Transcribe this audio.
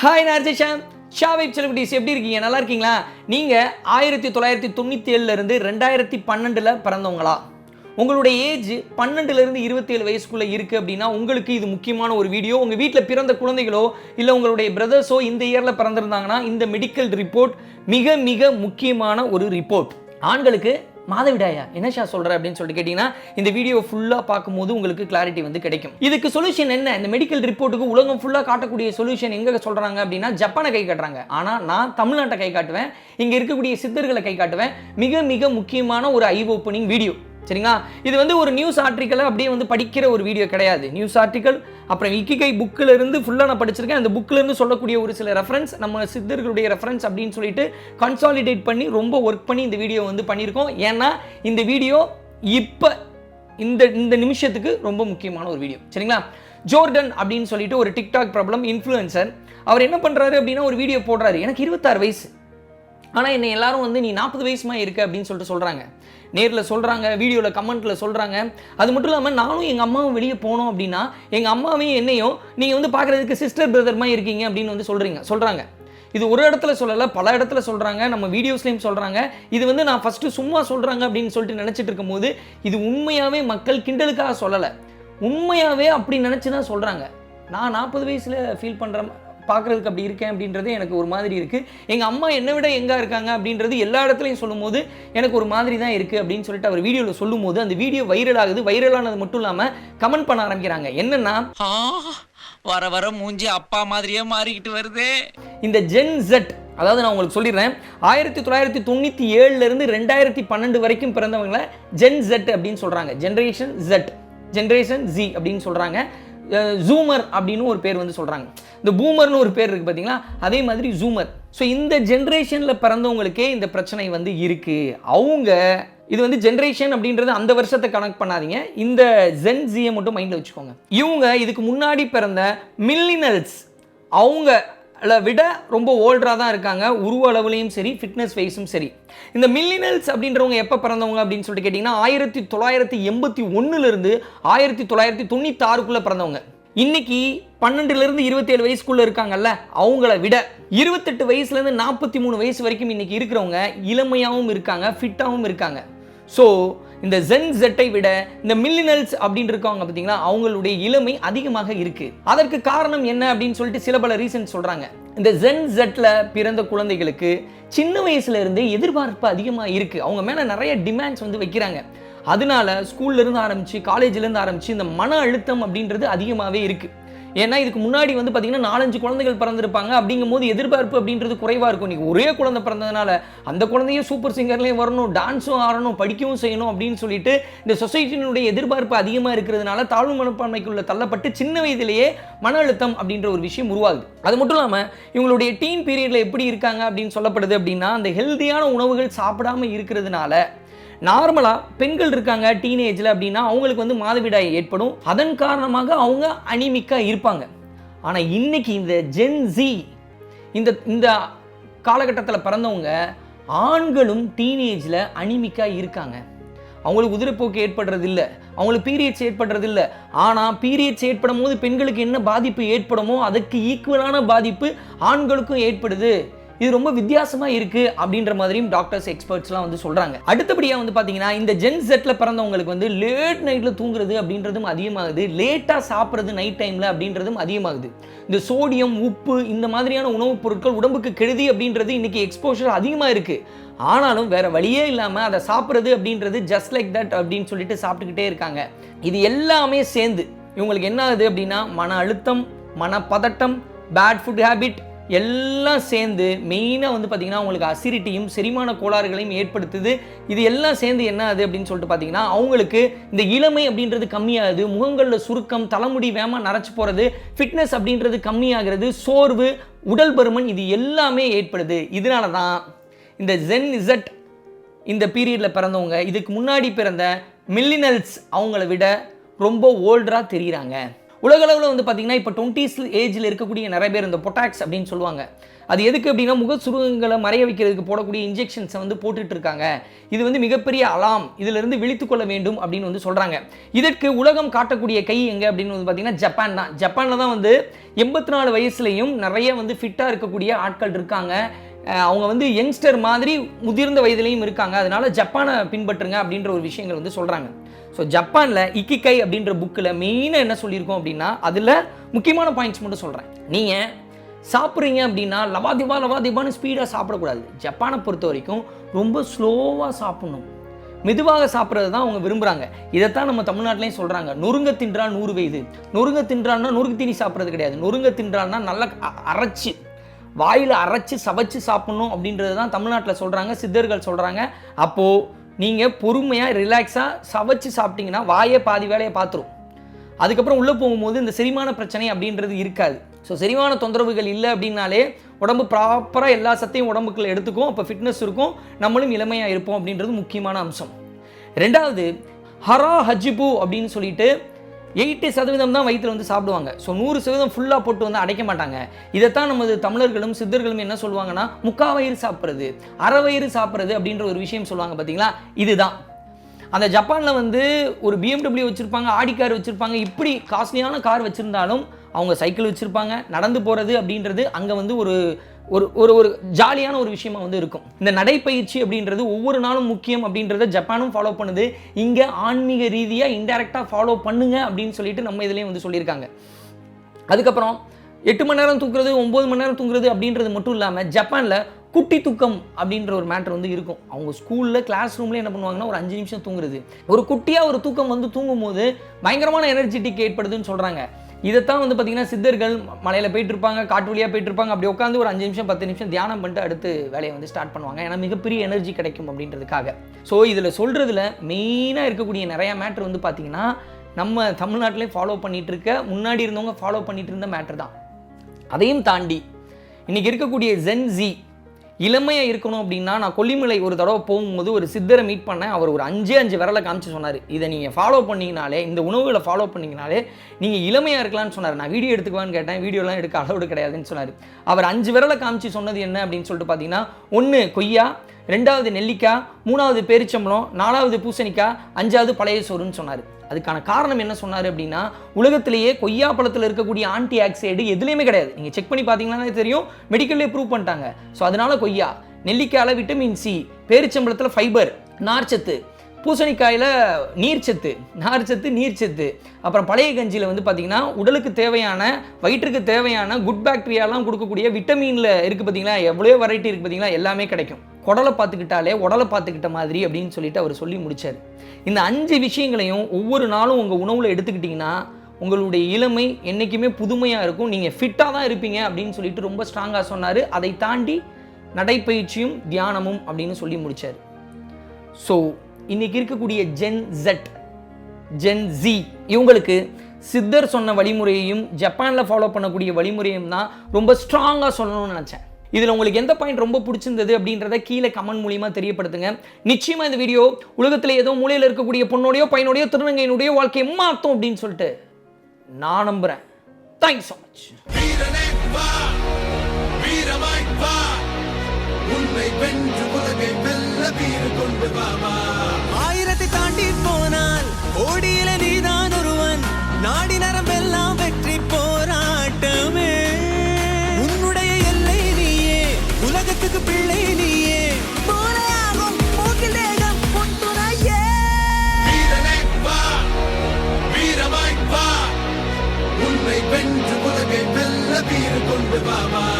Hi நார்ஜிஷாம் ஷாவைப் celebrities எப்படி இருக்கீங்க? நல்லா இருக்கீங்களா? நீங்கள் ஆயிரத்தி தொள்ளாயிரத்தி தொண்ணூற்றி ஏழுலேருந்து ரெண்டாயிரத்தி பன்னெண்டில் பிறந்தவங்களா? உங்களுடைய ஏஜ் பன்னெண்டுலேருந்து இருபத்தேழு வயசுக்குள்ளே இருக்குது அப்படின்னா உங்களுக்கு இது முக்கியமான ஒரு வீடியோ. உங்கள் வீட்டில் பிறந்த குழந்தைகளோ இல்லை உங்களுடைய பிரதர்ஸோ இந்த இயரில் பிறந்திருந்தாங்கன்னா இந்த மெடிக்கல் ரிப்போர்ட் மிக மிக முக்கியமான ஒரு ரிப்போர்ட் ஆண்களுக்கு மாதவிடாயா என்ன ஷா சொல்கிற அப்படின்னு சொல்லிட்டு கேட்டிங்கன்னா இந்த வீடியோ ஃபுல்லாக பார்க்கும்போது உங்களுக்கு கிளாரிட்டி வந்து கிடைக்கும். இதுக்கு சொல்யூஷன் என்ன? இந்த மெடிக்கல் ரிப்போர்ட்டுக்கு உலகம் ஃபுல்லாக காட்டக்கூடிய சொல்யூஷன் எங்கே சொல்கிறாங்க அப்படின்னா ஜப்பானை கை காட்டுறாங்க. ஆனால் நான் தமிழ்நாட்டை கை காட்டுவேன் இங்கே இருக்கக்கூடிய சித்தர்களை கை காட்டுவேன். மிக மிக முக்கியமான ஒரு ஐ ஓப்பனிங் வீடியோ சரிங்களா? இது வந்து ஒரு நியூஸ் ஆர்டிக்கலை அப்படியே வந்து படிக்கிற ஒரு வீடியோ கிடையாது. நியூஸ் ஆர்டிக்கல் அப்புறம் இக்கிகை புக்கில் இருந்து ஃபுல்லாக நான் படிச்சிருக்கேன். அந்த புக்கில் இருந்து சொல்லக்கூடிய ஒரு சில ரெஃபரன்ஸ் நம்ம சித்தர்களுடைய ரெஃபரன்ஸ் அப்படின்னு சொல்லிட்டு கன்சாலிடேட் பண்ணி ரொம்ப ஒர்க் பண்ணி இந்த வீடியோ வந்து பண்ணியிருக்கோம். ஏன்னா இந்த வீடியோ இப்போ இந்த இந்த நிமிஷத்துக்கு ரொம்ப முக்கியமான ஒரு வீடியோ சரிங்களா? ஜோர்டன் அப்படின்னு சொல்லிட்டு ஒரு டிக்டாக் ப்ராப்ளம் இன்ஃப்ளூயன்சர் அவர் என்ன பண்ணுறாரு அப்படின்னா ஒரு வீடியோ போடுறாரு. எனக்கு இருபத்தாறு வயசு. ஆனால் என்னை எல்லாரும் வந்து நீ நாற்பது வயசுமா இருக்க அப்படின்னு சொல்லிட்டு சொல்கிறாங்க நேரில் சொல்கிறாங்க வீடியோவில் கமெண்ட்டில் சொல்கிறாங்க அது மட்டும் இல்லாமல் நானும் எங்கள் அம்மாவும் வெளியே போனோம் அப்படின்னா எங்கள் அம்மாவையும் என்னையும் நீங்கள் வந்து பார்க்குறதுக்கு சிஸ்டர் பிரதர் மாதிரி இருக்கீங்க அப்படின்னு வந்து சொல்கிறீங்க சொல்கிறாங்க இது ஒரு இடத்துல சொல்லலை பல இடத்துல சொல்கிறாங்க நம்ம வீடியோஸ்லேயும் சொல்கிறாங்க இது வந்து நான் ஃபஸ்ட்டு சும்மா சொல்கிறாங்க அப்படின்னு சொல்லிட்டு நினச்சிட்டு இருக்கும்போது இது உண்மையாகவே மக்கள் கிண்டலுக்காக சொல்லலை. உண்மையாகவே அப்படி நினச்சி தான் சொல்கிறாங்க நான் நாற்பது வயசில் ஃபீல் பண்ணுற பார்க்குறதுக்கு அப்படி இருக்கேன் அப்படின்றது எனக்கு ஒரு மாதிரி இருக்குது எங்கள் அம்மா என்னை விட எங்கே இருக்காங்க அப்படின்றது எல்லா இடத்துலையும் சொல்லும்போது எனக்கு ஒரு மாதிரி தான் இருக்குது அப்படின்னு சொல்லிட்டு அவர் வீடியோவில் சொல்லும்போது அந்த வீடியோ வைரல் ஆகுது. வைரலானது மட்டும் இல்லாமல் கமெண்ட் பண்ண ஆரம்பிக்கிறாங்க. என்னென்னா வர வர மூஞ்சி அப்பா மாதிரியே மாறிக்கிட்டு வருதே. இந்த ஜென் ஜெட் அதாவது நான் உங்களுக்கு சொல்லிடுறேன் ஆயிரத்தி தொள்ளாயிரத்தி தொண்ணூற்றி ஏழுலேருந்து ரெண்டாயிரத்தி பன்னெண்டு வரைக்கும் பிறந்தவங்கள ஜென் ஜெட் அப்படின்னு சொல்கிறாங்க ஜென்ரேஷன் ஜெட் ஜென்ரேஷன் ஜி அப்படின்னு சொல்கிறாங்க ஜூமர் அப்படின்னு ஒரு பேர் வந்து சொல்கிறாங்க இந்த பூமர்னு ஒரு பேர் இருக்குது பார்த்தீங்களா அதே மாதிரி ஜூமர் ஸோ இந்த ஜென்ரேஷனில் பிறந்தவங்களுக்கே இந்த பிரச்சனை வந்து இருக்குது அவங்க இது வந்து ஜென்ரேஷன் அப்படின்றது அந்த வருஷத்தை கனெக்ட் பண்ணாதீங்க. இந்த ஜென் ஜியை மட்டும் மைண்டில் வச்சுக்கோங்க. இவங்க இதுக்கு முன்னாடி பிறந்த மில்லினல்ஸ் அவங்க விட ரொம்ப ஓல்டராக தான் இருக்காங்க. உருவ அளவுலையும் சரி ஃபிட்னஸ் வைஸும் சரி. இந்த மில்லினல்ஸ் அப்படின்றவங்க எப்போ பிறந்தவங்க அப்படின்னு சொல்லிட்டு கேட்டிங்கன்னா ஆயிரத்தி தொள்ளாயிரத்தி எண்பத்தி ஒன்றுலேருந்து ஆயிரத்தி தொள்ளாயிரத்தி தொண்ணூத்தாறுக்குள்ளே பிறந்தவங்க. இன்னைக்கு பன்னெண்டுலேருந்து இருபத்தேழு வயசுக்குள்ளே இருக்காங்கல்ல அவங்கள விட இருபத்தெட்டு வயசுலேருந்து நாற்பத்தி மூணு வயசு வரைக்கும் இன்னைக்கு இருக்கிறவங்க இளமையாகவும் இருக்காங்க ஃபிட்டாகவும் இருக்காங்க. ஸோ இந்த ஜென் ஜெட்டை விட இந்த மில்லினல்ஸ் அப்படின்னு இருக்காங்க பார்த்தீங்களா அவங்களுடைய இளமை அதிகமாக இருக்கு. அதற்கு காரணம் என்ன அப்படின்னு சொல்லிட்டு சில பல ரீசன் சொல்றாங்க. இந்த ஜென் ஜெட்ல பிறந்த குழந்தைகளுக்கு சின்ன வயசுல இருந்தே எதிர்பார்ப்பு அதிகமாக இருக்கு. அவங்க மேல நிறைய டிமாண்ட்ஸ் வந்து வைக்கிறாங்க. அதனால ஸ்கூல்ல இருந்து ஆரம்பிச்சு காலேஜ்ல இருந்து ஆரம்பிச்சு இந்த மன அழுத்தம் அப்படின்றது அதிகமாகவே இருக்குது ஏன்னா இதுக்கு முன்னாடி வந்து பார்த்தீங்கன்னா நாலஞ்சு குழந்தைகள் பிறந்திருப்பாங்க. அப்படிங்கும் போது எதிர்பார்ப்பு அப்படின்றது குறைவாக இருக்கும். இன்றைக்கி ஒரே குழந்தை பிறந்ததுனால அந்த குழந்தையும் சூப்பர் சிங்கர்லேயும் வரணும் டான்ஸும் ஆடணும் படிக்கவும் செய்யணும் அப்படின்னு சொல்லிட்டு இந்த சொசைட்டினுடைய எதிர்பார்ப்பு அதிகமாக இருக்கிறதுனால தாழ்வு மனப்பான்மைக்குள்ள தள்ளப்பட்டு சின்ன வயதிலேயே மன அழுத்தம் அப்படின்ற ஒரு விஷயம் உருவாகுது. அது மட்டும் இல்லாமல் இவங்களுடைய டீன் பீரியடில் எப்படி இருக்காங்க அப்படின்னு சொல்லப்படுது அப்படின்னா அந்த ஹெல்த்தியான உணவுகள் சாப்பிடாம இருக்கிறதுனால நார்மலாக பெண்கள் இருக்காங்க டீனேஜில் அப்படின்னா அவங்களுக்கு வந்து மாதவிடாய் ஏற்படும். அதன் காரணமாக அவங்க அனிமிக்காக இருப்பாங்க. ஆனால் இன்னைக்கு இந்த ஜென்சி இந்த இந்த காலகட்டத்தில் பிறந்தவங்க ஆண்களும் டீனேஜில் அனிமிக்காக இருக்காங்க. அவங்களுக்கு உதிரப்போக்கு ஏற்படுறது இல்லை அவங்களுக்கு பீரியட்ஸ் ஏற்படுறது இல்லை ஆனால் பீரியட்ஸ் ஏற்படும் போது பெண்களுக்கு என்ன பாதிப்பு ஏற்படுமோ அதுக்கு ஈக்குவலான பாதிப்பு ஆண்களுக்கும் ஏற்படுது. இது ரொம்ப வித்தியாசமாக இருக்குது அப்படின்ற மாதிரியும் டாக்டர்ஸ் எக்ஸ்பர்ட்ஸ்லாம் வந்து சொல்கிறாங்க அடுத்தபடியாக வந்து பார்த்தீங்கன்னா இந்த ஜென் செட்டில் பிறந்தவங்களுக்கு வந்து லேட் நைட்டில் தூங்குறது அப்படின்றதும் அதிகமாகுது. லேட்டாக சாப்பிட்றது நைட் டைமில் அப்படின்றதும் அதிகமாகுது. இந்த சோடியம் உப்பு இந்த மாதிரியான உணவுப் பொருட்கள் உடம்புக்கு கெடுதி அப்படின்றது இன்னைக்கு எக்ஸ்போஷர் அதிகமாக இருக்குது ஆனாலும் வேற வழியே இல்லாமல் அதை சாப்பிட்றது அப்படின்றது ஜஸ்ட் லைக் தட் அப்படின்னு சொல்லிட்டு சாப்பிட்டுக்கிட்டே இருக்காங்க. இது எல்லாமே சேர்ந்து இவங்களுக்கு என்ன ஆகுது அப்படின்னா மன அழுத்தம் மனப்பதட்டம் பேட் ஃபுட் ஹேபிட் எல்லாம் சேர்ந்து மெயினாக வந்து பார்த்திங்கன்னா அவங்களுக்கு அசிரிட்டியும் செரிமான கோளாறுகளையும் ஏற்படுத்துது. இது எல்லாம் சேர்ந்து என்ன ஆகுது அப்படின்னு சொல்லிட்டு பார்த்தீங்கன்னா அவங்களுக்கு இந்த இளமை அப்படின்றது கம்மியாகுது. முகங்களில் சுருக்கம் தலைமுடி வேமா நரைச்சி போகிறது ஃபிட்னஸ் அப்படின்றது கம்மியாகிறது சோர்வு உடல் பருமன் இது எல்லாமே ஏற்படுது. இதனால தான் இந்த ஜென் இசட் இந்த பீரியடில் பிறந்தவங்க இதுக்கு முன்னாடி பிறந்த மில்லினல்ஸ் அவங்கள விட ரொம்ப ஓல்டராக தெரிகிறாங்க உலகளவில் வந்து பார்த்தீங்கன்னா இப்போ டுவெண்ட்டிஸ் ஏஜில் இருக்கக்கூடிய நிறைய பேர் இந்த பொட்டாக்ஸ் அப்படின்னு சொல்லுவாங்க. அது எதுக்கு அப்படின்னா முக சுருகங்களை மறைய வைக்கிறதுக்கு போடக்கூடிய இன்ஜெக்ஷன்ஸை வந்து போட்டுட்டு இருக்காங்க. இது வந்து மிகப்பெரிய அலாம் இதிலிருந்து விழித்து கொள்ள வேண்டும் அப்படின்னு வந்து சொல்கிறாங்க இதற்கு உலகம் காட்டக்கூடிய கை எங்கே அப்படின்னு வந்து பார்த்தீங்கன்னா ஜப்பான் தான். ஜப்பானில் தான் வந்து எண்பத்தி நாலு வயசுலையும் நிறைய வந்து ஃபிட்டாக இருக்கக்கூடிய ஆட்கள் இருக்காங்க. அவங்க வந்து யங்ஸ்டர் மாதிரி முதிர்ந்த வயதிலையும் இருக்காங்க. அதனால ஜப்பானை பின்பற்றுங்க அப்படின்ற ஒரு விஷயங்கள் வந்து சொல்கிறாங்க ஸோ ஜப்பானில் இக்கிகை அப்படின்ற புக்கில் மெயினாக என்ன சொல்லியிருக்கோம் அப்படின்னா அதில் முக்கியமான பாயிண்ட்ஸ் மட்டும் சொல்கிறேன் நீங்கள் சாப்பிட்றீங்க அப்படின்னா லவாதிபா லவாதிபான்னு ஸ்பீடாக சாப்பிடக்கூடாது. ஜப்பானை பொறுத்த வரைக்கும் ரொம்ப ஸ்லோவாக சாப்பிடணும். மெதுவாக சாப்பிட்றது தான் அவங்க விரும்புகிறாங்க இதைத்தான் நம்ம தமிழ்நாட்டிலையும் சொல்கிறாங்க நொறுங்க தின்றால் நூறு வயது. நொறுங்க தின்றான்னா நொறுக்கு தீனி சாப்பிட்றது கிடையாது. நொறுங்க தின்றான்னா நல்லா அரைச்சி அரைச்சு வாயில் அரைச்சு சவைச்சு சாப்பிட்ணும் அப்படின்றது தான் தமிழ்நாட்டில் சொல்கிறாங்க சித்தர்கள் சொல்கிறாங்க அப்போது நீங்கள் பொறுமையாக ரிலாக்ஸாக சவைச்சு சாப்பிட்டீங்கன்னா வாயே பாதி வேலையை பார்த்துரும். அதுக்கப்புறம் உள்ளே போகும்போது இந்த செரிமான பிரச்சனை அப்படின்றது இருக்காது. ஸோ செரிமான தொந்தரவுகள் இல்லை அப்படின்னாலே உடம்பு ப்ராப்பராக எல்லா சத்தையும் உடம்புக்குள்ள எடுத்துக்கும். அப்போ ஃபிட்னஸ் இருக்கும். நம்மளும் இளமையாக இருப்போம் அப்படின்றது முக்கியமான அம்சம். ரெண்டாவது ஹரா ஹஜிபு அப்படின்னு சொல்லிட்டு எயிட்டி சதவீதம் தான் வயிற்றில் வந்து சாப்பிடுவாங்க. ஸோ நூறு சதவீதம் ஃபுல்லாக போட்டு வந்து அடைக்க மாட்டாங்க. இதைத்தான் நமது தமிழர்களும் சித்தர்களும் என்ன சொல்லுவாங்கன்னா முக்கா வயிறு சாப்பிட்றது அரை வயிறு சாப்பிட்றது அப்படின்ற ஒரு விஷயம் சொல்லுவாங்க பார்த்தீங்களா இதுதான். அந்த ஜப்பானில் வந்து ஒரு பிஎம்டபிள்யூ வச்சுருப்பாங்க ஆடி கார் வச்சுருப்பாங்க. இப்படி காஸ்ட்லியான கார் வச்சுருந்தாலும் அவங்க சைக்கிள் வச்சுருப்பாங்க நடந்து போகிறது அப்படின்றது அங்கே வந்து ஒரு ஒரு ஒரு ஒரு ஜாலியான ஒரு விஷயமா வந்து இருக்கும். இந்த நடைப்பயிற்சி அப்படின்றது ஒவ்வொரு நாளும் முக்கியம் அப்படின்றத ஜப்பானும் ஃபாலோ பண்ணுது. இங்கே ஆன்மீக ரீதியாக இன்டெரக்டாக ஃபாலோ பண்ணுங்க அப்படின்னு சொல்லிட்டு நம்ம இதுலேயும் வந்து சொல்லியிருக்காங்க. அதுக்கப்புறம் எட்டு மணி நேரம் தூங்குறது ஒம்பது மணி நேரம் தூங்குறது அப்படின்றது மட்டும் இல்லாமல் ஜப்பானில் குட்டி தூக்கம் அப்படின்ற ஒரு மேட்டர் வந்து இருக்கும். அவங்க ஸ்கூலில் கிளாஸ் ரூம்ல என்ன பண்ணுவாங்கன்னா ஒரு அஞ்சு நிமிஷம் தூங்குறது. ஒரு குட்டியாக ஒரு தூக்கம் வந்து தூங்கும் போது பயங்கரமான எனர்ஜெட்டிக் ஏற்படுதுன்னு சொல்கிறாங்க இதைத்தான் வந்து பார்த்தீங்கன்னா சித்தர்கள் மலையில் போயிட்டு இருப்பாங்க காட்டு வழியாக போயிட்டு இருப்பாங்க அப்படி உட்காந்து ஒரு அஞ்சு நிமிஷம் பத்து நிமிஷம் தியானம் பண்ணிட்டு அடுத்து வேலையை வந்து ஸ்டார்ட் பண்ணுவாங்க. ஏன்னா மிகப்பெரிய எனர்ஜி கிடைக்கும் அப்படின்றதுக்காக. ஸோ இதில் சொல்கிறதுல மெயினாக இருக்கக்கூடிய நிறையா மேட்ரு வந்து பார்த்தீங்கன்னா நம்ம தமிழ்நாட்டிலே ஃபாலோ பண்ணிட்டு இருக்க முன்னாடி இருந்தவங்க ஃபாலோ பண்ணிட்டு இருந்த மேட்ரு தான். அதையும் தாண்டி இன்றைக்கி இருக்கக்கூடிய ஜென்ஜி இளமையாக இருக்கணும் அப்படின்னா நான் கொல்லிமலை ஒரு தடவை போகும்போது ஒரு சித்தரை மீட் பண்ணேன். அவர் ஒரு அஞ்சே அஞ்சு விரலை காமிச்சு சொன்னார். இதை நீங்கள் ஃபாலோ பண்ணீங்கனாலே இந்த உணவுகளை ஃபாலோ பண்ணீங்கனாலே நீங்கள் இளமையாக இருக்கலாம்னு சொன்னார். நான் வீடியோ எடுத்துக்குவான்னு கேட்டேன். வீடியோலாம் எடுக்க அளவுடு கிடையாதுன்னு சொன்னார். அவர் அஞ்சு விரலை காமிச்சு சொன்னது என்ன அப்படின்னு சொல்லிட்டு பார்த்தீங்கன்னா ஒன்று கொய்யா ரெண்டாவது நெல்லிக்காய் மூணாவது பேரிச்சம்பளம் நாலாவது பூசணிக்காய் அஞ்சாவது பழைய சோறுன்னு சொன்னார். அதுக்கான காரணம் என்ன சொன்னார் அப்படின்னா உலகத்திலேயே கொய்யா பழத்தில் இருக்கக்கூடிய ஆன்டி ஆக்சைடு எதுலேயுமே கிடையாது. நீங்கள் செக் பண்ணி பார்த்தீங்கன்னா தெரியும் மெடிக்கல்லே ப்ரூவ் பண்ணிட்டாங்க. ஸோ அதனால கொய்யா நெல்லிக்காயில் விட்டமின் சி பேரிச்சம்பழத்தில் ஃபைபர் நார்ச்சத்து பூசணிக்காயில் நீர்ச்சத்து நார்ச்சத்து நீர்ச்சத்து. அப்புறம் பழைய கஞ்சியில் வந்து பார்த்தீங்கன்னா உடலுக்கு தேவையான வயிற்றுக்கு தேவையான குட் பாக்டீரியாலாம் கொடுக்கக்கூடிய விட்டமினில் இருக்குது பார்த்தீங்களா? எவ்வளோ வெரைட்டி இருக்குது பார்த்தீங்களா? எல்லாமே கிடைக்கும். குடலை பார்த்துக்கிட்டாலே உடலை பார்த்துக்கிட்ட மாதிரி அப்படின்னு சொல்லிட்டு அவர் சொல்லி முடித்தார் இந்த அஞ்சு விஷயங்களையும் ஒவ்வொரு நாளும் உங்கள் உணவில் எடுத்துக்கிட்டிங்கன்னா உங்களுடைய இளமை என்றைக்குமே புதுமையாக இருக்கும். நீங்கள் ஃபிட்டாக தான் இருப்பீங்க அப்படின்னு சொல்லிட்டு ரொம்ப ஸ்ட்ராங்காக சொன்னார். அதை தாண்டி நடைப்பயிற்சியும் தியானமும் அப்படின்னு சொல்லி முடிச்சார். ஸோ இன்னைக்கு இருக்கக்கூடிய ஜென் ஜெட் ஜென் ஜி இவங்களுக்கு சித்தர் சொன்ன வழிமுறையையும் ஜப்பானில் ஃபாலோ பண்ணக்கூடிய வழிமுறையும் தான் ரொம்ப ஸ்ட்ராங்காக சொல்லணும்னு நினச்சேன். இதில் உங்களுக்கு எந்த பாயிண்ட் ரொம்ப பிடிச்சிருந்தது அப்படின்றத கீழே கமெண்ட் மூலியமாக தெரியப்படுத்துங்க. நிச்சயமாக இந்த வீடியோ உலகத்தில் ஏதோ மூலையில் இருக்கக்கூடிய பொண்ணோடையோ பையனுடைய திருநங்கையினுடைய வாழ்க்கையை மாற்றும் அப்படின்னு சொல்லிட்டு நான் நம்புகிறேன் தேங்க்ஸ் ஸோ மச் உன்னை வென்று உலகை வெல்ல வீறு கொண்டு பாபா ஆயிரத்தை தாண்டி போனால் ஓடியில நீ Baba.